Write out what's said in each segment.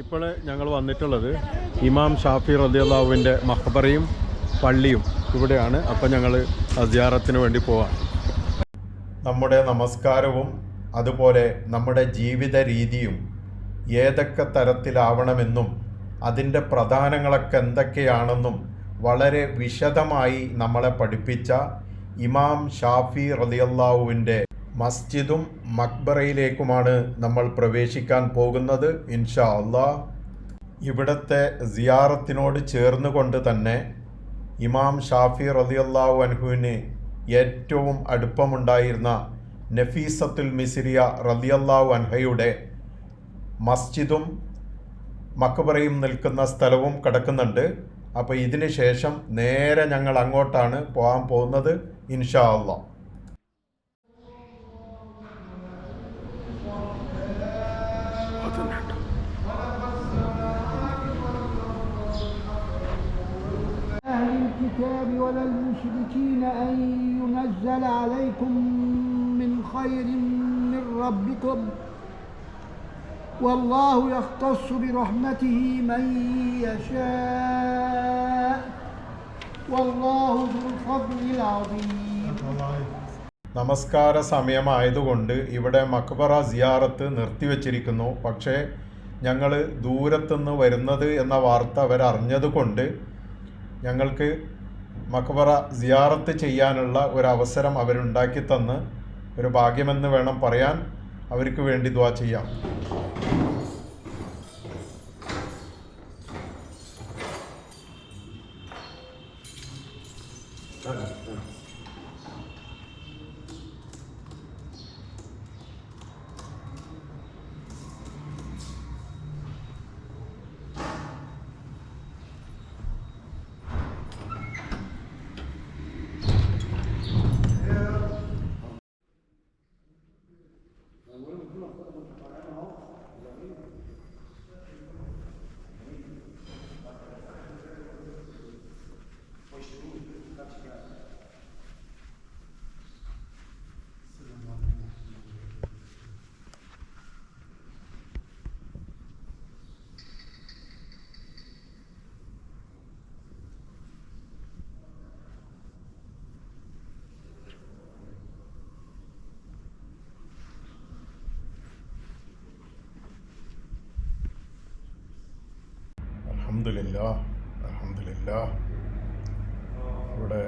ഇപ്പോൾ ഞങ്ങൾ വന്നിട്ടുള്ളത് ഇമാം ഷാഫി റദിയുള്ളാവിന്റെ മഹബറയും പള്ളിയും ഇവിടെയാണ്. അപ്പം ഞങ്ങൾ അസിയാറത്തിന് വേണ്ടി പോവാം നമ്മുടെ നമസ്കാരവും അതുപോലെ നമ്മുടെ ജീവിത രീതിയും ഏതൊക്കെ തരത്തിലാവണമെന്നും അതിന്റെ പ്രധാനങ്ങളൊക്കെ എന്തൊക്കെയാണെന്നും വളരെ വിശദമായി നമ്മളെ പഠിപ്പിച്ച ഇമാം ഷാഫി റലിയല്ലാവുവിന്റെ മസ്ജിദും മക്ബറയിലേക്കുമാണ് നമ്മൾ പ്രവേശിക്കാൻ പോകുന്നത് ഇൻഷാ അള്ളാ ഇവിടുത്തെ സിയാറത്തിനോട് ചേർന്നുകൊണ്ട് തന്നെ ഇമാം ഷാഫി റലിയല്ലാഹു അൻഹുവിന് ഏറ്റവും അടുപ്പമുണ്ടായിരുന്ന നഫീസത്തുൽ മിസിരിയ റലിയല്ലാഹു അൻഹയുടെ മസ്ജിദും മക്ബറയും നിൽക്കുന്ന സ്ഥലവും കിടക്കുന്നുണ്ട്. അപ്പോൾ ഇതിന് ശേഷം നേരെ ഞങ്ങൾ അങ്ങോട്ടാണ് പോകാൻ പോകുന്നത് ഇൻഷാ അള്ളാ الكتاب ولا المشركين أن ينزل عليكم من خير من ربكم والله يختص برحمته من يشاء والله ذو الفضل العظيم നമസ്കാര സമയമായതുകൊണ്ട് ഇവിടെ മക്ബറ സിയാറത്ത് നിർത്തിവച്ചിരിക്കുന്നു പക്ഷേ ഞങ്ങൾ ദൂരത്തുനിന്ന് വരുന്നത് എന്ന വാർത്ത അവരറിഞ്ഞതുകൊണ്ട് ഞങ്ങൾക്ക് മക്ബറ സിയാറത്ത് ചെയ്യാനുള്ള ഒരു അവസരം അവരുണ്ടാക്കി തന്ന് ഒരു ഭാഗ്യമെന്ന് വേണം പറയാൻ. അവർക്ക് വേണ്ടി ദ്വാ ചെയ്യാം. അലഹമില്ല അലഹമില്ല ഇവിടെ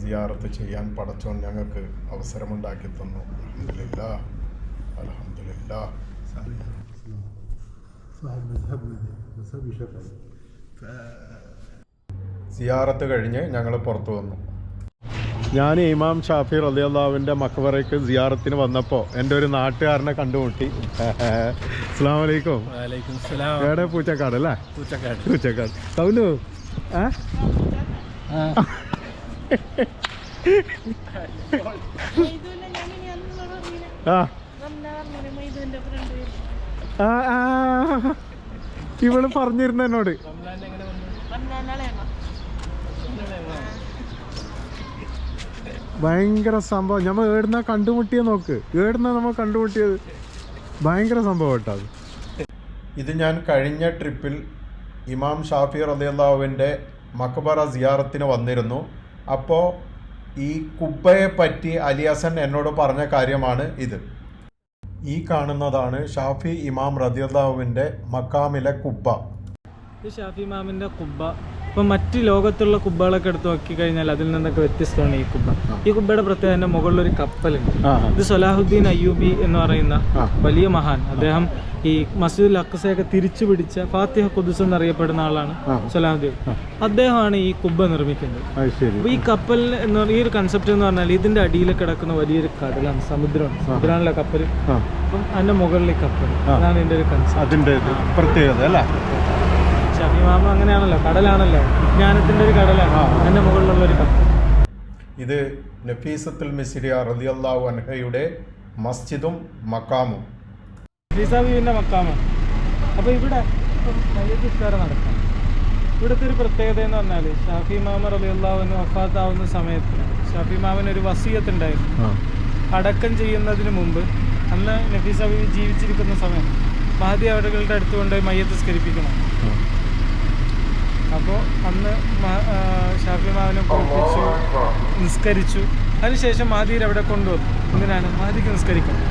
സിയാറത്ത് ചെയ്യാൻ പടച്ചോൻ ഞങ്ങൾക്ക് അവസരമുണ്ടാക്കി തന്നു. അലഹമില്ല അലഹമില്ല സിയാറത്ത് കഴിഞ്ഞ് ഞങ്ങൾ പുറത്തു വന്നു. ഞാൻ ഇമാം ഷാഫി റലിയല്ലാവിന്റെ മക്ബറയ്ക്ക് സിയാറത്തിന് വന്നപ്പോൾ എന്റെ ഒരു നാട്ടുകാരനെ കണ്ടുമുട്ടി. അസ്സാം വലൈക്കും സലാം എവിടെ? പൂച്ചക്കാട് അല്ലേ? പൂച്ചക്കാട്. പൂച്ചക്കാട്. കൗലു ഏ പറഞ്ഞിരുന്നോട് അന്നോട് അറിയില്ല. ആ വന്നാ പറഞ്ഞില്ലേ മൈദൂന്റെ friend. ആ ആ ഇവൾ പറഞ്ഞിരുന്നു എന്നോട് വന്നാലാളെയാണോ? ഭയങ്കര സംഭവം. നമ്മൾ ഏടുന്ന കണ്ടുമുട്ടിയ നോക്ക്. ഏടുന്ന നമ്മൾ കണ്ടുമുട്ടിയത്? ഭയങ്കര സംഭവം കേട്ടോ അത്. ഇത് ഞാൻ കഴിഞ്ഞ ട്രിപ്പിൽ ഇമാം ഷാഫി റലിയല്ലാവിന്റെ മക്ബറ സിയാറത്തിന് വന്നിരുന്നു. അപ്പോൾ ഈ കുബ്ബയെ പറ്റി അലിയാസൻ എന്നോട് പറഞ്ഞ കാര്യമാണ് ഇത്. ഈ കാണുന്നതാണ് ഷാഫി ഇമാം റദിയല്ലാവിന്റെ മക്കാമിലെ കുബ്ബ. ഇത് ഷാഫി ഇമാമിന്റെ കുബ്ബ. ഇപ്പൊ മറ്റ് ലോകത്തുള്ള കുബ്ബകളൊക്കെ എടുത്ത് നോക്കി കഴിഞ്ഞാൽ അതിൽ നിന്നൊക്കെ വ്യത്യസ്തമാണ് ഈ കുബ്ബ. ഈ കുബ്ബയുടെ പ്രത്യേകത മുകളിൽ ഒരു കപ്പലുണ്ട്. ഇത് സൊലാഹുദ്ദീൻ അയ്യൂബി എന്ന് പറയുന്ന വലിയ മഹാൻ. അദ്ദേഹം ഈ മസ്ജിദുൽ അക്സയൊക്കെ തിരിച്ചു പിടിച്ച ഫാത്തിഹ കുദുസ് എന്നറിയപ്പെടുന്ന ആളാണ് സലാഹുദ്ദീൻ. അദ്ദേഹമാണ് ഈ കുബ്ബ നിർമ്മിക്കുന്നത്. അപ്പൊ ഈ കപ്പൽ എന്ന് പറഞ്ഞ ഈ ഒരു കൺസെപ്റ്റ് എന്ന് പറഞ്ഞാൽ ഇതിന്റെ അടിയിൽ കിടക്കുന്ന വലിയൊരു കടലാണ് സമുദ്രമാണ്. സമുദ്രമാണല്ലോ കപ്പൽ അപ്പം അതിന്റെ മുകളിലെ കപ്പൽ. അതാണ് ഇതിന്റെ ഒരു കൺസെപ്റ്റ് അതിന്റെ പ്രത്യേകത അല്ലേ? ഷഫിമാമ അങ്ങനെയാണല്ലോ കടലാണല്ലോ. വിജ്ഞാനത്തിന്റെ ഒരു കടലാണ്. അതിന്റെ മുകളിലുള്ള ഒരു കടൽ ഇത് നഫീസത്തുൽ മിസിരിയ റളിയല്ലാഹു അൻഹയുടെ മസ്ജിദും മക്കാമും ഫീസാബീവിന്റെ മക്കാമാണ് അപ്പൊ ഇവിടെ നിസ്കാരം നടക്കാം ഇവിടുത്തെ ഒരു പ്രത്യേകത എന്ന് പറഞ്ഞാൽ ഷാഫി മാമ റളിയല്ലാഹുവിന് വഫാത്താവുന്ന സമയത്ത് ഷാഫി മാമന് ഒരു വസീയത്തുണ്ടായിരുന്നു അടക്കം ചെയ്യുന്നതിന് മുമ്പ് അന്ന് നഫീസ് ഹബീബ് ജീവിച്ചിരിക്കുന്ന സമയം മഹദി അവരുടെ അടുത്ത് കൊണ്ടുപോയി മയ്യത്ത് സ്കരിപ്പിക്കണം അപ്പോൾ അന്ന് ഷാഫി മാവിനെ കുളിപ്പിച്ചു നിസ്കരിച്ചു. അതിനുശേഷം മാതിയിൽ അവിടെ കൊണ്ടുവന്നു. എന്തിനാണ്? മാതിക്ക് നിസ്കരിക്കണം.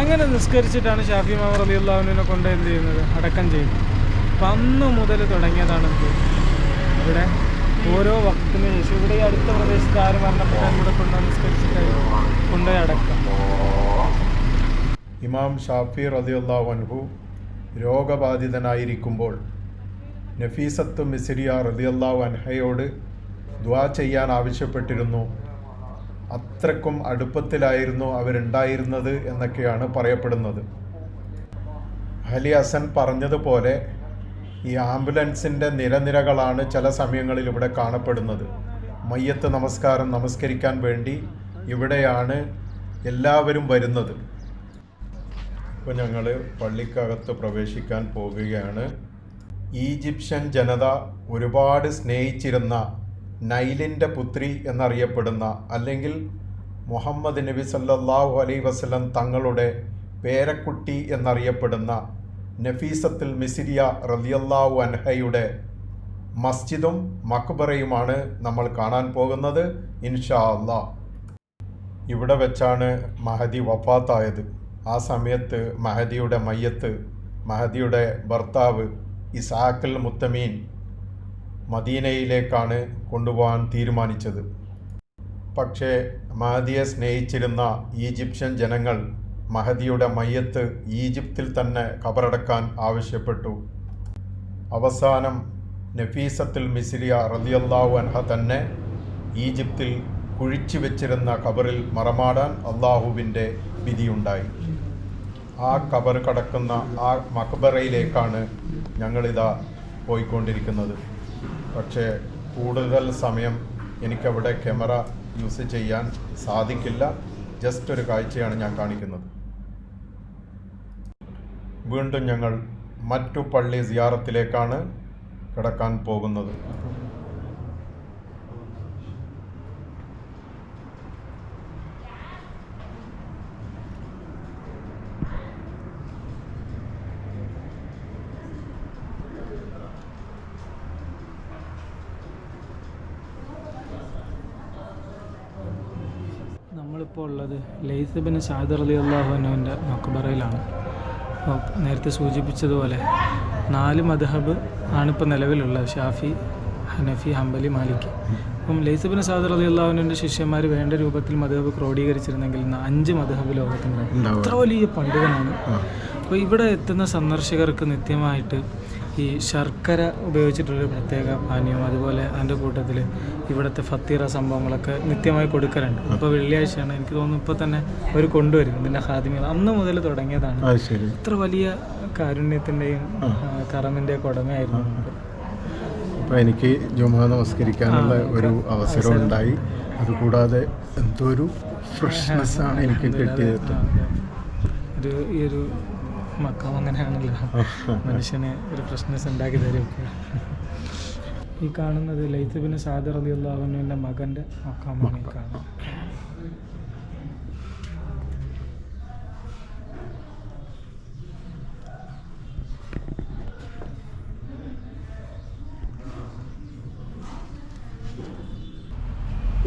അങ്ങനെ നിസ്കരിച്ചിട്ടാണ് ഷാഫി മാവ് റലിയുള്ളവനെ കൊണ്ട് എന്ത് ചെയ്യുന്നത്? അടക്കം ചെയ്യുന്നത്. അപ്പം അന്ന് മുതൽ തുടങ്ങിയതാണ് എന്ത്? ഇവിടെ ഓരോ വക്തിന് ശേഷം ഇവിടെ ഈ അടുത്ത പ്രദേശത്ത് ആര് മരണപ്പെട്ടാൽ ഇവിടെ കൊണ്ടുവന്ന് നിസ്കരിച്ചിട്ട് കൊണ്ടുപോയി അടക്കം. ഇമാം ഷാഫി റതിയുള്ള വൻഹു രോഗബാധിതനായിരിക്കുമ്പോൾ നഫീസത്ത് മിസിരിയ റളിയല്ലാഹു അൻഹയോട് ദ്വാ ചെയ്യാൻ ആവശ്യപ്പെട്ടിരുന്നു. അത്രക്കും അടുപ്പത്തിലായിരുന്നു അവരുണ്ടായിരുന്നത് എന്നൊക്കെയാണ് പറയപ്പെടുന്നത്. ഹലി ഹസൻ പറഞ്ഞതുപോലെ ഈ ആംബുലൻസിന്റെ നിരനിരകളാണ് ചില സമയങ്ങളിൽ ഇവിടെ കാണപ്പെടുന്നത്. മയ്യത്ത് നമസ്കാരം നമസ്കരിക്കാൻ വേണ്ടി ഇവിടെയാണ് എല്ലാവരും വരുന്നത്. ഇപ്പോൾ ഞങ്ങൾ പള്ളിക്കകത്ത് പ്രവേശിക്കാൻ പോകുകയാണ് ഈജിപ്ഷ്യൻ ജനത ഒരുപാട് സ്നേഹിച്ചിരുന്ന നൈലിന്റെ പുത്രി എന്നറിയപ്പെടുന്ന അല്ലെങ്കിൽ മുഹമ്മദ് നബി സല്ലാഹു അലൈ വസ്ലം തങ്ങളുടെ പേരക്കുട്ടി എന്നറിയപ്പെടുന്ന നഫീസത്തുൽ മിസിരിയ റലിയല്ലാഹു അൻഹയുടെ മസ്ജിദും മക്ബറയുമാണ് നമ്മൾ കാണാൻ പോകുന്നത് ഇൻഷാ അല്ലാ ഇവിടെ വെച്ചാണ് മഹദി വഫാത്തായത്. ആ സമയത്ത് മഹദിയുടെ മയ്യത്ത് മഹദിയുടെ ഭർത്താവ് ഇസാഖൽ മുത്തമീൻ മദീനയിലേക്കാണ് കൊണ്ടുപോകാൻ തീരുമാനിച്ചത്. പക്ഷേ മഹദിയെ സ്നേഹിച്ചിരുന്ന ഈജിപ്ഷ്യൻ ജനങ്ങൾ മഹദിയുടെ മയ്യത്ത് ഈജിപ്തിൽ തന്നെ കബറടക്കാൻ ആവശ്യപ്പെട്ടു. അവസാനം നഫീസത്തുൽ മിസ്രിയ റളിയല്ലാഹു അൻഹ തന്നെ ഈജിപ്തിൽ കുഴിച്ചു വെച്ചിരുന്ന ഖബറിൽ മറമാടാൻ അള്ളാഹുവിന്റെ വിധിയുണ്ടായി. ആ കബർ കടക്കുന്ന ആ മക്ബറയിലേക്കാണ് ഞങ്ങളിതാ പോയിക്കൊണ്ടിരിക്കുന്നത്. പക്ഷേ കൂടുതൽ സമയം എനിക്കവിടെ ക്യാമറ യൂസ് ചെയ്യാൻ സാധിക്കില്ല. ജസ്റ്റ് ഒരു കാഴ്ചയാണ് ഞാൻ കാണിക്കുന്നത്. വീണ്ടും ഞങ്ങൾ മറ്റു പള്ളി സിയാറത്തിലേക്കാണ് കിടക്കാൻ പോകുന്നത്. നമ്മളിപ്പോൾ ഉള്ളത് ലൈസബിൻ ഷാദർ അലി അള്ളാഹുവിന്റെ മക്ബറയിലാണ്. അപ്പോൾ നേരത്തെ സൂചിപ്പിച്ചതുപോലെ നാല് മദ്ഹബ് ആണിപ്പോൾ നിലവിലുള്ളത് ഷാഫി ഹനഫി ഹംബലി മാലിക്. അപ്പം ലൈസബിൻ സാദർ അലി അള്ളാഹുവിന്റെ ശിഷ്യന്മാർ വേണ്ട രൂപത്തിൽ മദ്ഹബ് ക്രോഡീകരിച്ചിരുന്നെങ്കിൽ ഇന്ന് അഞ്ച് മദ്ഹബ് ലോകത്തുണ്ടായിരുന്നു അത്ര വലിയ പണ്ഡിതനാണ്. അപ്പോൾ ഇവിടെ എത്തുന്ന സന്ദർശകർക്ക് നിത്യമായിട്ട് ഈ ശർക്കര ഉപയോഗിച്ചിട്ടൊരു പ്രത്യേക പാനീയം അതുപോലെ അതിന്റെ കൂട്ടത്തിൽ ഇവിടുത്തെ ഫത്തീറ സംഭവങ്ങളൊക്കെ നിത്യമായി കൊടുക്കലുണ്ട്. അപ്പോൾ വെള്ളിയാഴ്ചയാണ് എനിക്ക് തോന്നുന്നു ഇപ്പോൾ തന്നെ അവർ കൊണ്ടുവരും ഇതിന്റെ ഹാദിമികൾ അന്ന് മുതൽ തുടങ്ങിയതാണ്. ഇത്ര വലിയ കാരുണ്യത്തിന്റെയും കറമിന്റെയും ഉടമയായിരുന്നു. നമുക്ക് അപ്പോൾ എനിക്ക് ജുമാ നമസ്കരിക്കാനുള്ള ഒരു അവസരം ഉണ്ടായി. അതുകൂടാതെ എന്തോ ഒരു ഫ്രഷ്നെസ് ആണ് എനിക്ക് കിട്ടിയത്. ഒരു ഈ ഒരു മക്കം അങ്ങനെയാണല്ലോ. മനുഷ്യന് ഒരു പ്രശ്നസ് ഉണ്ടാക്കി തരുമൊക്കെ. ഈ കാണുന്നത് ലൈത്തുബിന് സാദർ അലിയുള്ള അവനുവിന്റെ മകന്റെ മക്കാമാണ് ഈ കാണുന്നത്.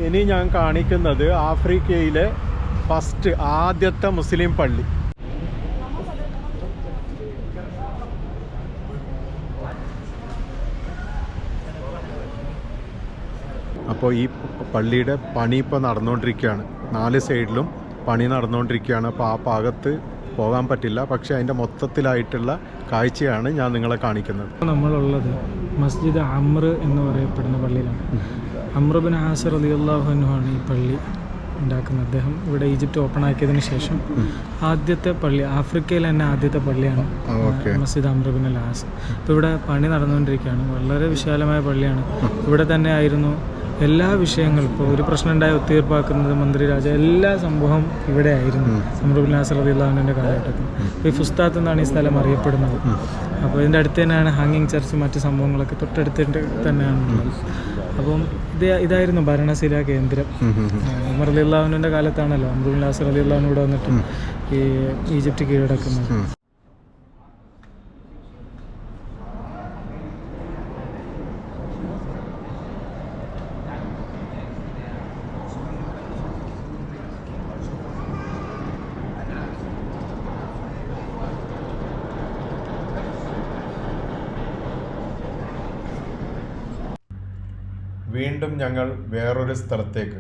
ഇനി ഞാൻ കാണിക്കുന്നത് ആഫ്രിക്കയിലെ ഫസ്റ്റ് ആദ്യത്തെ മുസ്ലിം പള്ളി. അപ്പോൾ ഈ പള്ളിയുടെ പണി ഇപ്പോൾ നടന്നുകൊണ്ടിരിക്കുകയാണ് നാല് സൈഡിലും പണി നടന്നുകൊണ്ടിരിക്കുകയാണ് അപ്പോൾ ആ ഭാഗത്ത് പോകാൻ പറ്റില്ല. പക്ഷേ അതിന്റെ മൊത്തത്തിലായിട്ടുള്ള കാഴ്ചയാണ് ഞാൻ നിങ്ങളെ കാണിക്കുന്നത്. നമ്മളുള്ളത് മസ്ജിദ് അമ്ര എന്ന് പറയപ്പെടുന്ന പള്ളിയിലാണ്. അമ്രബിൻ ആസർ അലി അള്ളാഹുനുമാണ് ഈ പള്ളി ഉണ്ടാക്കുന്നത്. അദ്ദേഹം ഇവിടെ ഈജിപ്റ്റ് ഓപ്പൺ ആക്കിയതിന് ശേഷം ആദ്യത്തെ പള്ളി ആഫ്രിക്കയിലെ തന്നെ ആദ്യത്തെ പള്ളിയാണ് മസ്ജിദ് അമ്രബിൻ അൽ ആസ് അപ്പോൾ ഇവിടെ പണി നടന്നുകൊണ്ടിരിക്കുകയാണ് വളരെ വിശാലമായ പള്ളിയാണ്. ഇവിടെ തന്നെ ആയിരുന്നു എല്ലാ വിഷയങ്ങളും ഇപ്പോൾ ഒരു പ്രശ്നം ഉണ്ടായ ഒത്തീർപ്പാക്കുന്നത് മന്ത്രി രാജ എല്ലാ സംഭവം ഇവിടെ ആയിരുന്നു. അമ്രബിൻ നാസർ കാലഘട്ടത്തിൽ. അപ്പോൾ ഈ ഫുസ്താത്ത് എന്നാണ് ഈ സ്ഥലം അറിയപ്പെടുന്നത്. അപ്പോൾ ഇതിന്റെ അടുത്ത് തന്നെയാണ് ഹാങ്ങിങ് ചർച്ച് മറ്റ് സംഭവങ്ങളൊക്കെ തൊട്ടടുത്ത് തന്നെയാണ് അപ്പം ഇത് ഇതായിരുന്നു ഭരണശില കേന്ദ്രം. ഉമർ അലി അള്ളാഹുവിന്റെ കാലത്താണല്ലോ അമൃദ്ലാസ് നാസർ അലി അള്ളാഹുവിന് ഇവിടെ വന്നിട്ട് ഈ ഈജിപ്റ്റ് കീഴടക്കുന്നത്. വീണ്ടും ഞങ്ങൾ വേറൊരു സ്ഥലത്തേക്ക്.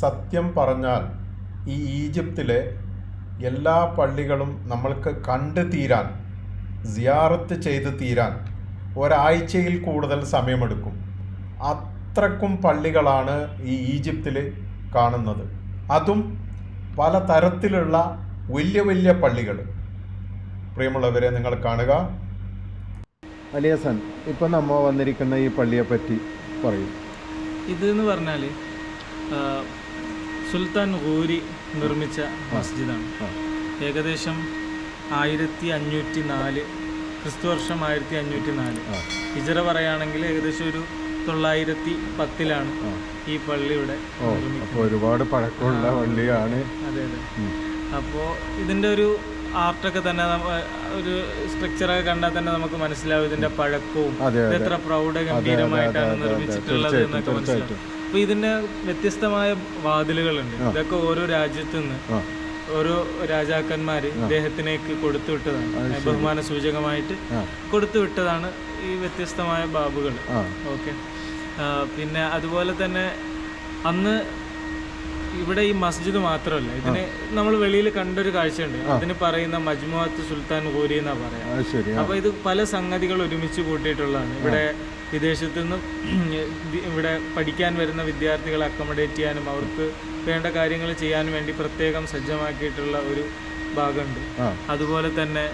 സത്യം പറഞ്ഞാൽ ഈ ഈജിപ്തിലെ എല്ലാ പള്ളികളും നമ്മൾക്ക് കണ്ടു തീരാൻ സിയാറത്ത് ചെയ്ത് തീരാൻ ഒരാഴ്ചയിൽ കൂടുതൽ സമയമെടുക്കും. അത്രക്കും പള്ളികളാണ് ഈ ഈജിപ്തിൽ കാണുന്നത്. അതും പല തരത്തിലുള്ള വലിയ വലിയ പള്ളികൾ. പ്രിയമുള്ളവരെ നിങ്ങൾ കാണുക. അലിയസൻ ഇപ്പം നമ്മൾ വന്നിരിക്കുന്ന ഈ പള്ളിയെ പറ്റി പറയും. ഇതെന്ന് പറഞ്ഞാൽ സുൽത്താൻ ഗൂരി നിർമ്മിച്ച മസ്ജിദാണ് ഏകദേശം ആയിരത്തി അഞ്ഞൂറ്റി നാല് ക്രിസ്തു വർഷം ആയിരത്തി അഞ്ഞൂറ്റി നാല് ഹിജറ പറയുകയാണെങ്കിൽ ഏകദേശം ഒരു തൊള്ളായിരത്തി പത്തിലാണ് ഈ പള്ളിയുടെ ഒരുപാട് പഴക്കമുള്ള പള്ളിയാണ്. അതെ അതെ. അപ്പോൾ ഇതിന്റെ ഒരു ആർട്ടൊക്കെ തന്നെ ഒരു സ്ട്രക്ചറൊക്കെ കണ്ടാൽ തന്നെ നമുക്ക് മനസ്സിലാവും ഇതിന്റെ പഴക്കവും. എത്ര പ്രൗഢ ഗംഭീരമായിട്ടാണ് നിർമ്മിച്ചിട്ടുള്ളത് എന്നൊക്കെ മനസ്സിലാവും. അപ്പൊ ഇതിന്റെ വ്യത്യസ്തമായ വാതിലുകളുണ്ട്. ഇതൊക്കെ ഓരോ രാജ്യത്തു നിന്ന് ഓരോ രാജാക്കന്മാര് ഇദ്ദേഹത്തിനേക്ക് കൊടുത്തു വിട്ടതാണ്. ബഹുമാന സൂചകമായിട്ട് കൊടുത്തു വിട്ടതാണ് ഈ വ്യത്യസ്തമായ ബാബുകൾ. ഓക്കെ. പിന്നെ അതുപോലെ തന്നെ അന്ന് ഇവിടെ ഈ മസ്ജിദ് മാത്രമല്ല ഇതിന് നമ്മൾ വെളിയിൽ കണ്ടൊരു കാഴ്ചയുണ്ട്. അതിന് പറയുന്ന മജ്മുഅത്ത് സുൽത്താൻ ഗോരി എന്നാ പറയാം. അപ്പൊ ഇത് പല സംഗതികൾ ഒരുമിച്ച് കൂട്ടിയിട്ടുള്ളതാണ്. ഇവിടെ വിദേശത്തു നിന്ന് ഇവിടെ പഠിക്കാൻ വരുന്ന വിദ്യാർത്ഥികളെ അക്കോമഡേറ്റ് ചെയ്യാനും അവർക്ക് വേണ്ട കാര്യങ്ങൾ ചെയ്യാനും വേണ്ടി പ്രത്യേകം സജ്ജമാക്കിയിട്ടുള്ള ഒരു ഭാഗമുണ്ട്. അതുപോലെ തന്നെ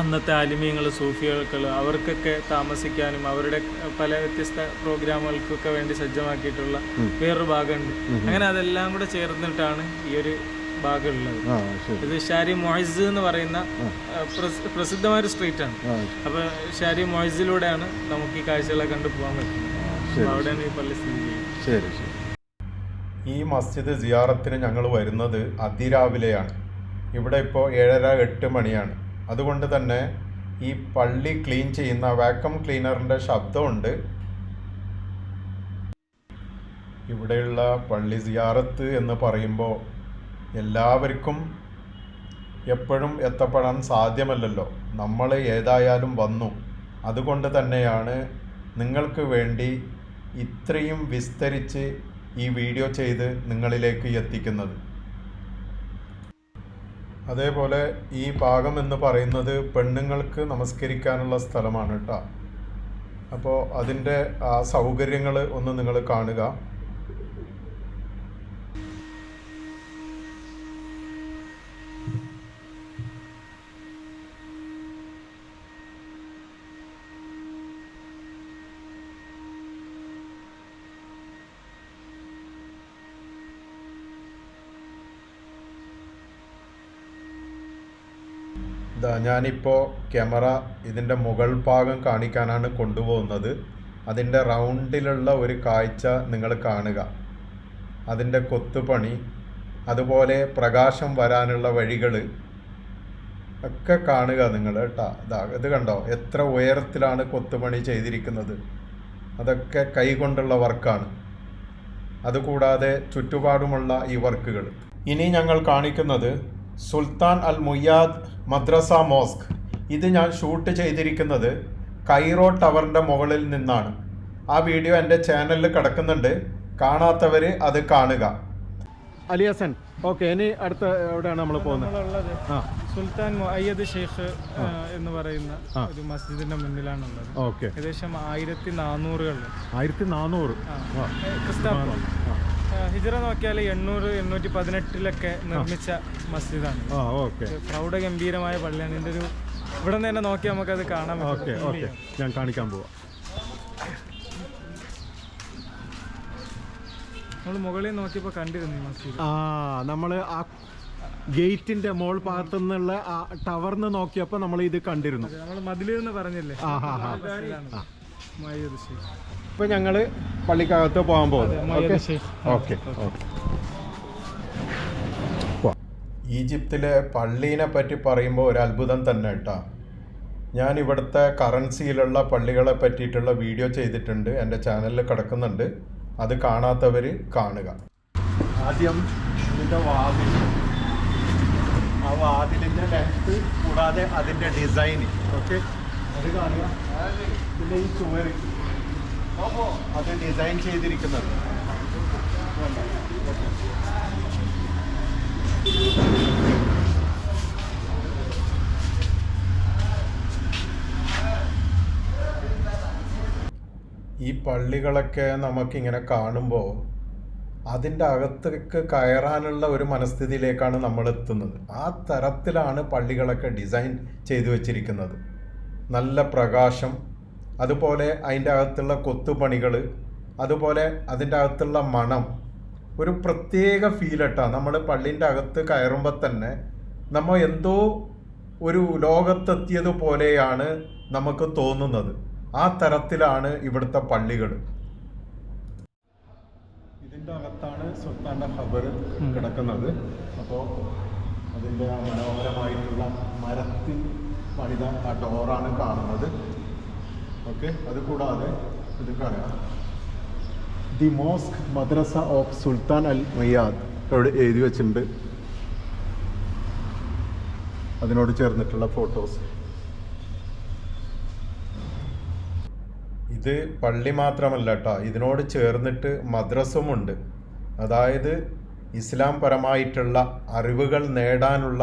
അന്നത്തെ ആലിമീങ്ങൾ സൂഫികൾക്കുള്ള അവർക്കൊക്കെ താമസിക്കാനും അവരുടെ പല വ്യത്യസ്ത പ്രോഗ്രാമുകൾക്കൊക്കെ വേണ്ടി സജ്ജമാക്കിയിട്ടുള്ള വേറൊരു ഭാഗമുണ്ട്. അങ്ങനെ അതെല്ലാം കൂടെ ചേർന്നിട്ടാണ് ഈ ഒരു ഭാഗം ഉള്ളത് ആ ശരി. ഇത് ഷാരി മൊയ്സ് എന്ന് പറയുന്ന പ്രസിദ്ധമായൊരു പ്രസിദ്ധമായ ഒരു സ്ട്രീറ്റ് ആണ് അപ്പൊ ഷാരി മൊയ്സിലൂടെയാണ് നമുക്ക് ഈ കാഴ്ചകളെ കണ്ടു പോകാൻ പറ്റുന്നത്. അവിടെയാണ് ഈ പള്ളി സ്ഥിതി ചെയ്യുന്നത്. ശരി ശരി. ഈ മസ്ജിദ് സിയാറത്തിന് ഞങ്ങൾ വരുന്നത് അതിരാവിലെയാണ്. ഇവിടെ ഇപ്പോൾ ഏഴര എട്ട് മണിയാണ്. അതുകൊണ്ട് തന്നെ ഈ പള്ളി ക്ലീൻ ചെയ്യുന്ന വാക്വം ക്ലീനറിന്റെ ശബ്ദമുണ്ട്. ഇവിടെയുള്ള പള്ളി സിയാറത്ത് എന്ന് പറയുമ്പോൾ എല്ലാവർക്കും എപ്പോഴും എത്തപ്പെടാൻ സാധ്യമല്ലല്ലോ. നമ്മൾ ഏതായാലും വന്നു. അതുകൊണ്ട് തന്നെയാണ് നിങ്ങൾക്ക് വേണ്ടി ഇത്രയും വിസ്തരിച്ച് ഈ വീഡിയോ ചെയ്ത് നിങ്ങളിലേക്ക് എത്തിക്കുന്നത്. അതേപോലെ ഈ ഭാഗം എന്ന് പറയുന്നത് പെണ്ണുങ്ങൾക്ക് നമസ്കരിക്കാനുള്ള സ്ഥലമാണ് കേട്ടോ. അപ്പോൾ അതിന്റെ ആ സൗകര്യങ്ങൾ ഒന്ന് നിങ്ങൾ കാണുക ഇതാ ഞാനിപ്പോൾ ക്യാമറ ഇതിന്റെ മുകൾ ഭാഗം കാണിക്കാനാണ് കൊണ്ടുപോകുന്നത്. അതിന്റെ റൗണ്ടിലുള്ള ഒരു കാഴ്ച നിങ്ങൾ കാണുക. അതിന്റെ കൊത്തുപണി അതുപോലെ പ്രകാശം വരാനുള്ള വഴികൾ ഒക്കെ കാണുക നിങ്ങൾ കേട്ടോ. ഇതാ ഇത് കണ്ടോ? എത്ര ഉയരത്തിലാണ് കൊത്തുപണി ചെയ്തിരിക്കുന്നത്. അതൊക്കെ കൈകൊണ്ടുള്ള വർക്കാണ്. അതുകൂടാതെ ചുറ്റുപാടുമുള്ള ഈ വർക്കുകൾ ഇനി ഞങ്ങൾ കാണിക്കുന്നത് സുൽത്താൻ അൽ മുയ്യാദ് മദ്രസ മോസ്ക്. ഇത് ഞാൻ ഷൂട്ട് ചെയ്തിരിക്കുന്നത് കൈറോ ടവറിന്റെ മുകളിൽ നിന്നാണ്. ആ വീഡിയോ എന്റെ ചാനലിൽ കിടക്കുന്നുണ്ട്. കാണാത്തവർ അത് കാണുക. അലിയാസൻ ഓക്കെ ഇനി അടുത്ത എവിടെയാണ് നമ്മൾ പോകുന്നത്? സുൽത്താൻ മുഅയ്യദ് ഷെയ്ഖ് എന്ന് പറയുന്ന ഒരു മസ്ജിദിന്റെ മുന്നിലാണ് ഉള്ളത് ഏകദേശം ആയിരത്തി നാനൂറുകളിൽ ആയിരത്തി നാനൂറ് ക്രിസ്താബ്ദം. ഹിജറ നോക്കിയാൽ എണ്ണൂറ് എണ്ണൂറ്റി പതിനെട്ടിലൊക്കെ നിർമ്മിച്ച മസ്ജിദാണ്. ആ ഓക്കെ. പ്രൗഢഗംഭീരമായ പള്ളിയാണ്. എന്റെ ഒരു ഇവിടെ നിന്ന് തന്നെ നോക്കി നമുക്കത് കാണാൻ പറ്റും. Okay okay. ഞാൻ കാണിക്കാൻ പോവാം. നമ്മൾ മുകളിൽ നോക്കിയപ്പോൾ കണ്ടിരുന്നു ഈ മസ്ജിദ്. ആ നമ്മൾ ആ ഗേറ്റിന്റെ മോൾ ഭാഗത്തു നിന്നുള്ള ആ ടവർന്ന് നോക്കിയപ്പോൾ നമ്മൾ ഇത് കണ്ടിരുന്നു. നമ്മൾ പറഞ്ഞില്ലേ? ആ ഹാ ഹാ. ഇപ്പൊ ഞങ്ങൾ പള്ളിക്കകത്ത് പോകാൻ പോകുന്നത്. ഓക്കെ? ഈജിപ്തിലെ പള്ളീനെ പറ്റി പറയുമ്പോൾ ഒരു അത്ഭുതം തന്നെ കേട്ടോ. ഞാൻ ഇവിടുത്തെ കറൻസിയിലുള്ള പള്ളികളെ പറ്റിയിട്ടുള്ള വീഡിയോ ചെയ്തിട്ടുണ്ട്. എന്റെ ചാനലിൽ കിടക്കുന്നുണ്ട്. അത് കാണാത്തവർ കാണുക. ആദ്യം ഇതിന്റെ വാതിൽ ആ വാതിലിന്റെ ലെങ്ത് കൂടാതെ അതിന്റെ ഡിസൈൻ ഓക്കെ? അത് കാണുക. പിന്നെ ഈ ചുവര്. അത് ഡിസൈൻ ചെയ്തിരിക്കുന്നത്. ഈ പള്ളികളൊക്കെ നമുക്കിങ്ങനെ കാണുമ്പോൾ അതിന്റെ അകത്തേക്ക് കയറാനുള്ള ഒരു മനസ്ഥിതിയിലേക്കാണ് നമ്മൾ എത്തുന്നത് ആ തരത്തിലാണ് പള്ളികളൊക്കെ ഡിസൈൻ ചെയ്തു വച്ചിരിക്കുന്നത്. നല്ല പ്രകാശം അതുപോലെ അതിന്റെ അകത്തുള്ള കൊത്തുപണികൾ അതുപോലെ അതിന്റെ അകത്തുള്ള മണം. ഒരു പ്രത്യേക ഫീൽ ഫീലട്ടാ നമ്മൾ പള്ളിന്റെ അകത്ത് കയറുമ്പോൾ തന്നെ നമ്മൾ എന്തോ ഒരു ലോകത്തെത്തിയതുപോലെയാണ് നമുക്ക് തോന്നുന്നത്. ആ തരത്തിലാണ് ഇവിടുത്തെ പള്ളികൾ ഇതിന്റെ അകത്താണ് സുൽത്താന്റെ ഖബർ കിടക്കുന്നത്. അപ്പോൾ അതിന്റെ മനോഹരമായിട്ടുള്ള മരത്തിൽ പണിത ആ ഡോറാണ് കാണുന്നത്. ഓക്കെ അത് കൂടാതെ ഇത് കാണാം the mosque madrasa of Sultan al Muayyad. അവിടെ എഴുതി വെച്ചിട്ടുണ്ട്. അതിനോട് ചേർന്നിട്ടുള്ള ഫോട്ടോസ്. ഇത് പള്ളി മാത്രമല്ല കേട്ടോ ഇതിനോട് ചേർന്നിട്ട് മദ്രസുമുണ്ട്. അതായത് ഇസ്ലാം പരമായിട്ടുള്ള അറിവുകൾ നേടാനുള്ള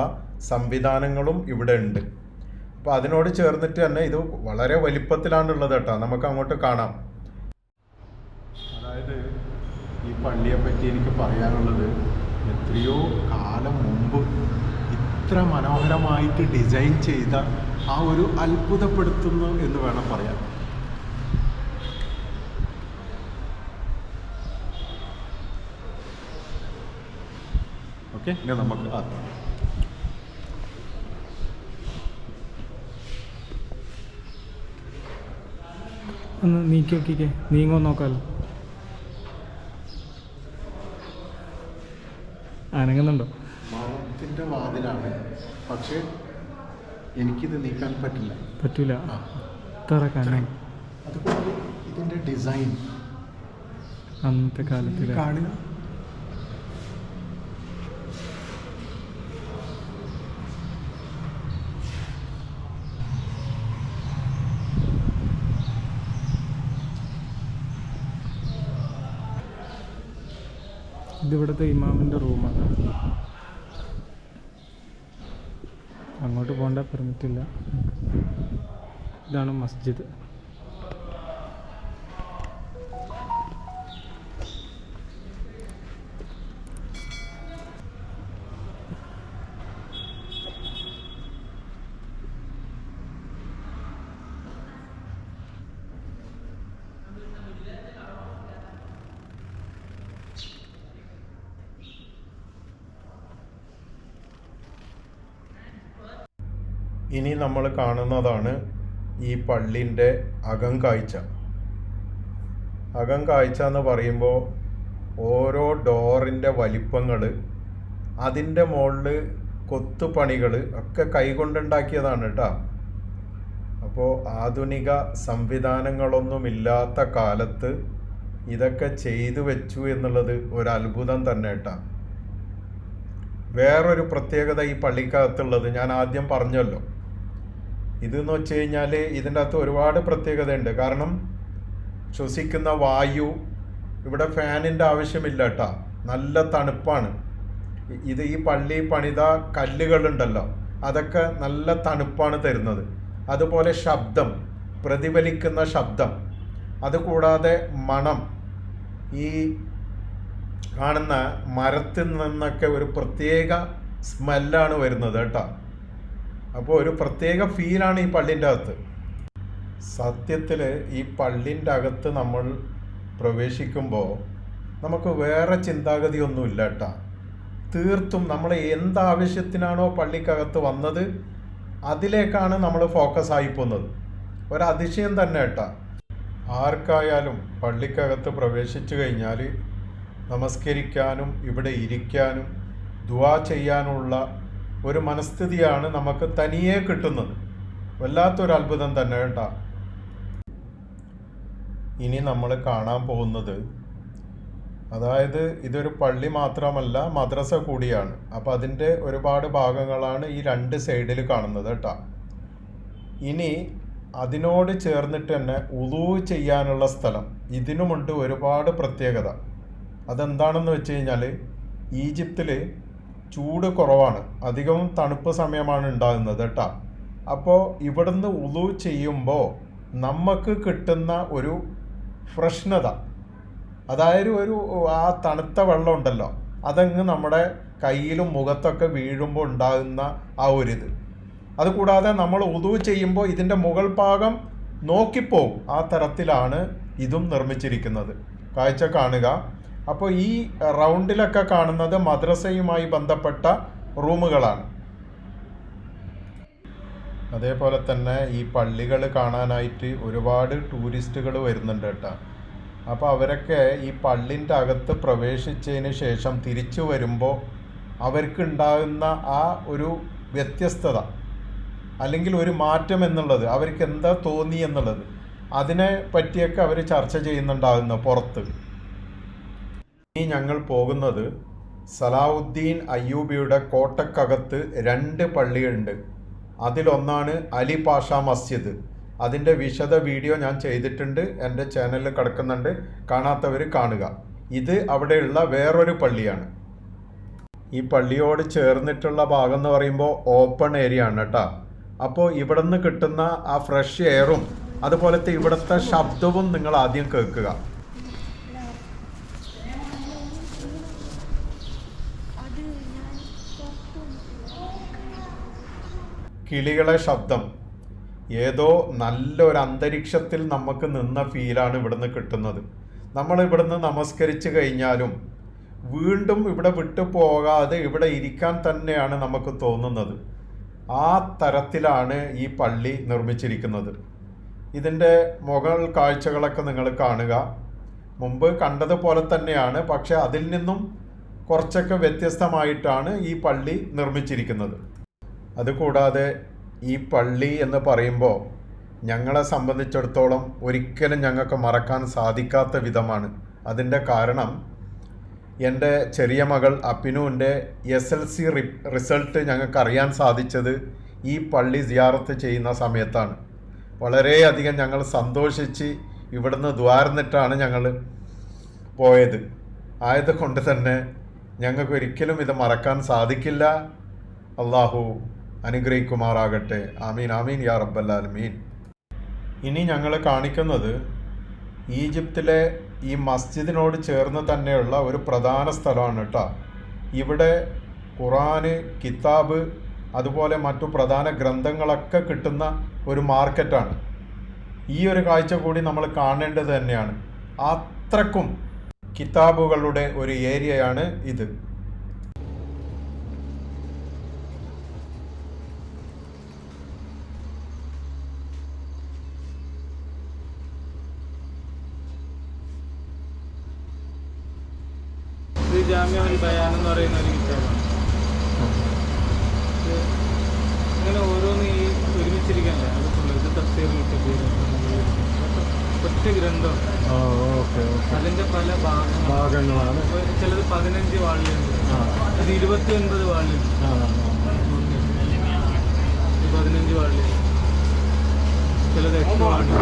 സംവിധാനങ്ങളും ഇവിടെ ഉണ്ട്. അപ്പോൾ അതിനോട് ചേർന്നിട്ട് തന്നെ ഇത് വളരെ വലിപ്പത്തിലാണുള്ളത് കേട്ടോ. നമുക്ക് അങ്ങോട്ട് കാണാം. അതായത് ഈ പള്ളിയെ പറ്റി എനിക്ക് പറയാനുള്ളത് എത്രയോ കാലം മുമ്പ് ഇത്ര മനോഹരമായിട്ട് ഡിസൈൻ ചെയ്ത ആ ഒരു അത്ഭുതപ്പെടുത്തുന്നു എന്ന് വേണം പറയാൻ. ഓക്കെ? നമുക്ക് ആ ഒന്ന് നീക്കി നോക്കിക്കേ. നീങ്ങോ നോക്കാമല്ലോ അനങ്ങുന്നുണ്ടോ? മൗനത്തിന്റെ വാതിലാണ്. പക്ഷേ എനിക്കിത് നീക്കാൻ പറ്റില്ല. പറ്റൂല. തുറക്കാൻ അതുകൊണ്ട് ഇതിന്റെ ഡിസൈൻ അന്നത്തെ കാലത്തിൽ കാണുക. ഇതിവിടുത്തെ ഇമാമിന്റെ റൂമാണ്. അങ്ങോട്ട് പോകേണ്ട പെർമിറ്റ് ഇല്ല. ഇതാണ് മസ്ജിദ്. ഇനി നമ്മൾ കാണുന്നതാണ് ഈ പള്ളിന്റെ അകം കാഴ്ച. അകം കാഴ്ച എന്ന് പറയുമ്പോൾ ഓരോ ഡോറിന്റെ വലിപ്പങ്ങൾ അതിന്റെ മുകളിൽ കൊത്തുപണികൾ ഒക്കെ കൈകൊണ്ടുണ്ടാക്കിയതാണ് കേട്ടോ. അപ്പോൾ ആധുനിക സംവിധാനങ്ങളൊന്നുമില്ലാത്ത കാലത്ത് ഇതൊക്കെ ചെയ്തു വെച്ചു എന്നുള്ളത് ഒരു അത്ഭുതം തന്നെ കേട്ടോ. വേറൊരു പ്രത്യേകത ഈ പള്ളിക്കകത്തുള്ളത് ഞാൻ ആദ്യം പറഞ്ഞല്ലോ. ഇതെന്ന് വെച്ച് കഴിഞ്ഞാൽ ഇതിന്റെ അകത്ത് ഒരുപാട് പ്രത്യേകതയുണ്ട്. കാരണം ശ്വസിക്കുന്ന വായു ഇവിടെ ഫാനിന്റെ ആവശ്യമില്ല കേട്ടോ. നല്ല തണുപ്പാണ്. ഇത് ഈ പള്ളി പണിത കല്ലുകളുണ്ടല്ലോ അതൊക്കെ നല്ല തണുപ്പാണ് തരുന്നത്. അതുപോലെ ശബ്ദം പ്രതിഫലിക്കുന്ന ശബ്ദം അതുകൂടാതെ മണം. ഈ കാണുന്ന മരത്തിൽ നിന്നൊക്കെ ഒരു പ്രത്യേക സ്മെല്ലാണ് വരുന്നത് കേട്ടോ. അപ്പോൾ ഒരു പ്രത്യേക ഫീലാണ് ഈ പള്ളിന്റെ അകത്ത്. സത്യത്തിൽ ഈ പള്ളിന്റെ അകത്ത് നമ്മൾ പ്രവേശിക്കുമ്പോൾ നമുക്ക് വേറെ ചിന്താഗതിയൊന്നുമില്ല കേട്ടോ തീർത്തും നമ്മൾ എന്താവശ്യത്തിനാണോ പള്ളിക്കകത്ത് വന്നത് അതിലേക്കാണ് നമ്മൾ ഫോക്കസ് ആയി പോകുന്നത് ഒരതിശയം തന്നെ കേട്ടാ ആർക്കായാലും പള്ളിക്കകത്ത് പ്രവേശിച്ചു കഴിഞ്ഞാൽ നമസ്കരിക്കാനും ഇവിടെ ഇരിക്കാനും ദുവാ ചെയ്യാനുള്ള ഒരു മനസ്ഥിതിയാണ് നമുക്ക് തനിയെ കിട്ടുന്നത്. വല്ലാത്തൊരു അത്ഭുതം തന്നെ കേട്ടോ. ഇനി നമ്മൾ കാണാൻ പോകുന്നത് അതായത് ഇതൊരു പള്ളി മാത്രമല്ല മദ്രസ കൂടിയാണ്. അപ്പോൾ അതിന്റെ ഒരുപാട് ഭാഗങ്ങളാണ് ഈ രണ്ട് സൈഡിൽ കാണുന്നത് കേട്ടോ. ഇനി അതിനോട് ചേർന്നിട്ട് തന്നെ ഉളൂ ചെയ്യാനുള്ള സ്ഥലം. ഇതിനുമുണ്ട് ഒരുപാട് പ്രത്യേകത. അതെന്താണെന്ന് വെച്ച് കഴിഞ്ഞാൽ ഈജിപ്തിൽ ചൂട് കുറവാണ്. അധികവും തണുപ്പ് സമയമാണ് ഉണ്ടാകുന്നത് കേട്ടോ അപ്പോൾ ഇവിടുന്ന് ഉളു ചെയ്യുമ്പോൾ നമുക്ക് കിട്ടുന്ന ഒരു ഫ്രഷ്നത അതായത് ഒരു ആ തണുത്ത വെള്ളം ഉണ്ടല്ലോ അതങ്ങ് നമ്മുടെ കയ്യിലും മുഖത്തൊക്കെ വീഴുമ്പോൾ ഉണ്ടാകുന്ന ആ ഒരിത് അതുകൂടാതെ നമ്മൾ ഉതു ചെയ്യുമ്പോൾ ഇതിന്റെ മുകൾ ഭാഗം നോക്കിപ്പോകും ആ തരത്തിലാണ് ഇതും നിർമ്മിച്ചിരിക്കുന്നത്. കാഴ്ച കാണുക. അപ്പോൾ ഈ റൗണ്ടിലൊക്കെ കാണുന്നത് മദ്രസയുമായി ബന്ധപ്പെട്ട റൂമുകളാണ്. അതേപോലെ തന്നെ ഈ പള്ളികൾ കാണാനായിട്ട് ഒരുപാട് ടൂറിസ്റ്റുകൾ വരുന്നുണ്ട് കേട്ടോ. അപ്പോൾ അവരൊക്കെ ഈ പള്ളിന്റെ അകത്ത് പ്രവേശിച്ചതിന് ശേഷം തിരിച്ചു വരുമ്പോൾ അവർക്കുണ്ടാകുന്ന ആ ഒരു വ്യത്യസ്തത അല്ലെങ്കിൽ ഒരു മാറ്റം എന്നുള്ളത് അവർക്ക് എന്താ തോന്നി എന്നുള്ളത് അതിനെ പറ്റിയൊക്കെ അവർ ചർച്ച ചെയ്യുന്നുണ്ടാകുന്നു പുറത്ത്. ഇനി ഞങ്ങൾ പോകുന്നത് സലാഹുദ്ദീൻ അയ്യൂബിയുടെ കോട്ടക്കകത്ത് രണ്ട് പള്ളിയുണ്ട്. അതിലൊന്നാണ് അലി പാഷ മസ്ജിദ്. അതിന്റെ വിശദ വീഡിയോ ഞാൻ ചെയ്തിട്ടുണ്ട് എന്റെ ചാനലിൽ കിടക്കുന്നുണ്ട് കാണാത്തവർ കാണുക. ഇത് അവിടെയുള്ള വേറൊരു പള്ളിയാണ്. ഈ പള്ളിയോട് ചേർന്നിട്ടുള്ള ഭാഗം എന്ന് പറയുമ്പോൾ ഓപ്പൺ ഏരിയ ആണ് കേട്ടോ. അപ്പോൾ ഇവിടെ നിന്ന് കിട്ടുന്ന ആ ഫ്രഷ് എയറും അതുപോലത്തെ ഇവിടുത്തെ ശബ്ദവും നിങ്ങൾ ആദ്യം കേൾക്കുക. കിളികളെ ശബ്ദം. ഏതോ നല്ലൊരു അന്തരീക്ഷത്തിൽ നമുക്ക് നിന്ന ഫീലാണ് ഇവിടുന്ന് കിട്ടുന്നത്. നമ്മൾ ഇവിടുന്ന് നമസ്കരിച്ച് കഴിഞ്ഞാലും വീണ്ടും ഇവിടെ വിട്ടു പോകാതെ ഇവിടെ ഇരിക്കാൻ തന്നെയാണ് നമുക്ക് തോന്നുന്നത്. ആ തരത്തിലാണ് ഈ പള്ളി നിർമ്മിച്ചിരിക്കുന്നത്. ഇതിന്റെ മുകൾ കാഴ്ചകളൊക്കെ നിങ്ങൾ കാണുക. മുമ്പ് കണ്ടതുപോലെ തന്നെയാണ് പക്ഷെ അതിൽ നിന്നും കുറച്ചൊക്കെ വ്യത്യസ്തമായിട്ടാണ് ഈ പള്ളി നിർമ്മിച്ചിരിക്കുന്നത്. അതുകൂടാതെ ഈ പള്ളി എന്ന് പറയുമ്പോൾ ഞങ്ങളെ സംബന്ധിച്ചിടത്തോളം ഒരിക്കലും ഞങ്ങൾക്ക് മറക്കാൻ സാധിക്കാത്ത വിധമാണ്. അതിന്റെ കാരണം എന്റെ ചെറിയ മകൾ അപ്പിനുവിന്റെ എസ് എൽ സി റിസൾട്ട് ഞങ്ങൾക്ക് അറിയാൻ സാധിച്ചത് ഈ പള്ളി സിയാറത്ത് ചെയ്യുന്ന സമയത്താണ്. വളരെയധികം ഞങ്ങൾ സന്തോഷിച്ച് ഇവിടുന്ന് ദ്വാരന്നിട്ടാണ് ഞങ്ങൾ പോയത്. ആയതുകൊണ്ട് തന്നെ ഞങ്ങൾക്ക് ഒരിക്കലും ഇത് മറക്കാൻ സാധിക്കില്ല. അള്ളാഹു അനുഗ്രഹിക്കുമാറാകട്ടെ. ആമീൻ ആമീൻ യാ റബ്ബല്ലാലമീൻ ഇനി ഞങ്ങൾ കാണിക്കുന്നത് ഈജിപ്തിലെ ഈ മസ്ജിദിനോട് ചേർന്ന് തന്നെയുള്ള ഒരു പ്രധാന സ്ഥലമാണ് കേട്ടോ ഇവിടെ ഖുറാന് കിതാബ് അതുപോലെ മറ്റു പ്രധാന ഗ്രന്ഥങ്ങളൊക്കെ കിട്ടുന്ന ഒരു മാർക്കറ്റാണ്. ഈ ഒരു കാഴ്ച കൂടി നമ്മൾ കാണേണ്ടത് തന്നെയാണ്. അത്രക്കും കിതാബുകളുടെ ഒരു ഏരിയയാണ് ഇത് ജാമ്യ അൽ ബയാൻ എന്ന് പറയുന്ന ഒരു കിതാബാണ് ഇത് ഇങ്ങനെ ഓരോന്ന് ഈ ഒരുമിച്ചിരിക്കല്ലേ അതുകൊള്ളു ഇത് തഫ്സീറിൽ കബീർ ഒറ്റ ഗ്രന്ഥം ഓക്കെ അതിന്റെ പല ഭാഗങ്ങളാണ്. ചിലത് പതിനഞ്ച് വാളിലുണ്ട്. ഇത് ഇരുപത്തി ഒൻപത് ഇത് പതിനഞ്ച് വാളിൽ ചിലത് എട്ട് വാളിൽ?